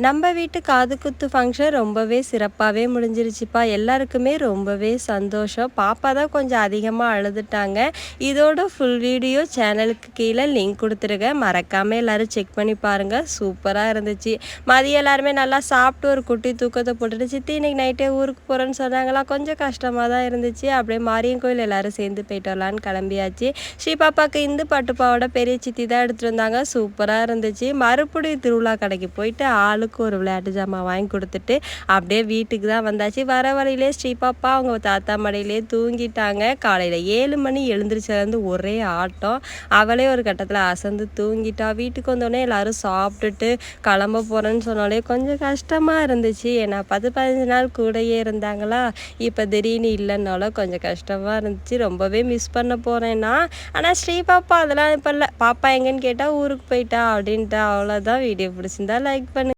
நம்ம வீட்டு காது குத்து ஃபங்க்ஷன் ரொம்பவே சிறப்பாகவே முடிஞ்சிருச்சுப்பா. எல்லாருக்குமே ரொம்பவே சந்தோஷம். பாப்பா தான் கொஞ்சம் அதிகமாக அழுதுட்டாங்க. இதோட ஃபுல் வீடியோ சேனலுக்கு கீழே லிங்க் கொடுத்துருக்கேன் மறக்காமல் எல்லோரும் செக் பண்ணி பாருங்கள் சூப்பராக இருந்துச்சு. மதியம் எல்லாருமே நல்லா சாப்பிட்டு ஒரு குட்டி தூக்கத்தை போட்டுட்டு சித்தி இன்றைக்கி நைட்டே ஊருக்கு போகிறேன்னு சொன்னாங்களா? கொஞ்சம் கஷ்டமாக தான் இருந்துச்சு. அப்படியே மாரியம் கோயில் எல்லோரும் சேர்ந்து போயிட்டு வரலான்னு கிளம்பியாச்சு. ஸ்ரீ பாப்பாவுக்கு இந்து பட்டுப்பாவோட பெரிய சித்தி தான் எடுத்துகிட்டு வந்தாங்க. சூப்பராக இருந்துச்சு. மறுபடியும் திருவிழா கடைக்கு போயிட்டு ஆள் அவளுக்கு ஒரு விளையாட்டு ஜாமான் வாங்கி கொடுத்துட்டு அப்படியே வீட்டுக்கு தான் வந்தாச்சு. வர வழியிலே ஸ்ரீபாப்பா அவங்க தாத்தா மடையிலே தூங்கிட்டாங்க. காலையில் ஏழு மணி எழுந்திரிச்சிலேருந்து ஒரே ஆட்டம். அவளே ஒரு கட்டத்தில் அசந்து தூங்கிட்டா. வீட்டுக்கு வந்தோடனே எல்லோரும் சாப்பிட்டுட்டு கிளம்ப போகிறேன்னு சொன்னாலே கொஞ்சம் கஷ்டமாக இருந்துச்சு. ஏன்னா பத்து பதினஞ்சு நாள் கூடயே இருந்தாங்களா? இப்போ திடீர்னு இல்லைன்னாலும் கொஞ்சம் கஷ்டமாக இருந்துச்சு. ரொம்பவே மிஸ் பண்ண போகிறேன்னா ஆனால் ஸ்ரீ பாப்பா அதெல்லாம் இப்போ இல்லை. பாப்பா எங்கன்னு கேட்டால் ஊருக்கு போயிட்டா அப்படின்ட்டு. அவ்வளோதான் வீடியோ பிடிச்சிருந்தா லைக் பண்ணு.